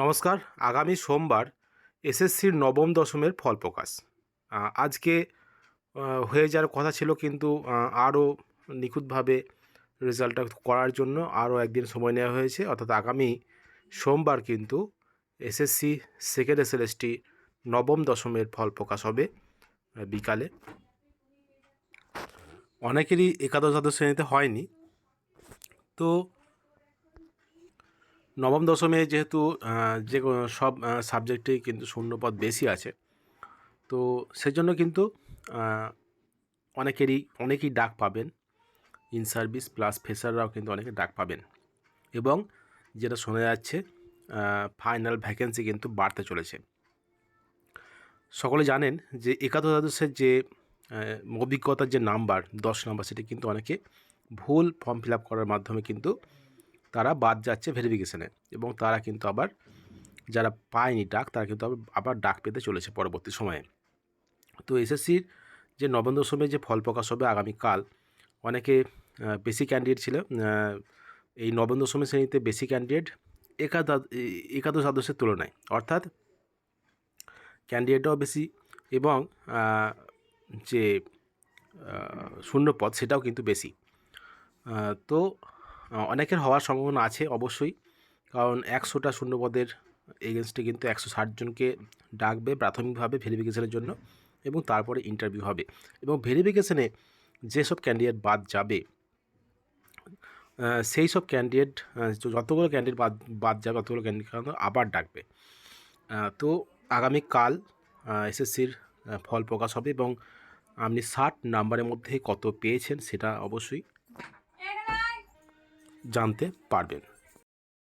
নমস্কার। আগামী সোমবার এসএসসির নবম দশমের ফল প্রকাশ। আজকে হয়ে যাওয়ার কথা ছিল কিন্তু আরও নিখুঁতভাবে রেজাল্টটা করার জন্য আরও একদিন সময় নেওয়া হয়েছে। অর্থাৎ আগামী সোমবার কিন্তু এসএসসি সেকেন্ড এসএলএসটি নবম দশমের ফল প্রকাশ হবে বিকালে। অনেকেরই একাদশ দ্বাদশ শ্রেণীতে হয়নি। তো নবম দশমে যেহেতু যে সব সাবজেক্টেই কিন্তু শূন্যপদ বেশি আছে, তো সেজন্য কিন্তু অনেকেরই, অনেকেই ডাক পাবেন। ইন সার্ভিস প্লাস ফেসাররাও কিন্তু অনেকে ডাক পাবেন। এবং যেটা শোনা যাচ্ছে ফাইনাল ভ্যাকেন্সি কিন্তু বাড়তে চলেছে। সকলে জানেন যে একাদশ যে অভিজ্ঞতার যে নাম্বার দশ নাম্বার সেটি কিন্তু অনেকে ভুল ফর্ম ফিল আপ করার মাধ্যমে কিন্তু তারা বাদ যাচ্ছে ভেরিফিকেশানে এবং তারা কিন্তু আবার যারা পায়নি ডাক তারা কিন্তু আবার ডাক পেতে চলেছে পরবর্তী সময়ে। তো এসএসসির যে নবম দশমের যে ফল প্রকাশ হবে আগামীকাল অনেকে বেশি ক্যান্ডিডেট ছিল এই নবম দশমের শ্রেণীতে বেশি ক্যান্ডিডেট একাদশ একাদশ দ্বাদশের তুলনায়। অর্থাৎ ক্যান্ডিডেটও বেশি এবং যে আহ, শূন্যপদ সেটাও কিন্তু বেশি। তো অনেকের হওয়ার সম্ভাবনা আছে অবশ্যই। কারণ একশোটা শূন্যপদের এগেনস্টে কিন্তু একশো ষাটজনকে ডাকবে প্রাথমিকভাবে ভেরিফিকেশানের জন্য এবং তারপরে ইন্টারভিউ হবে। এবং ভেরিফিকেশানে যেসব ক্যান্ডিডেট বাদ যাবে সেই সব ক্যান্ডিডেট যতগুলো ক্যান্ডিডেট বাদ বাদ যাবে, ততগুলো ক্যান্ডিডেট আবার ডাকবে। তো আগামীকাল এসএসসির ফল প্রকাশ হবে এবং আপনি ষাট নাম্বারের মধ্যে কত পেয়েছেন সেটা অবশ্যই জানতে পারবেন।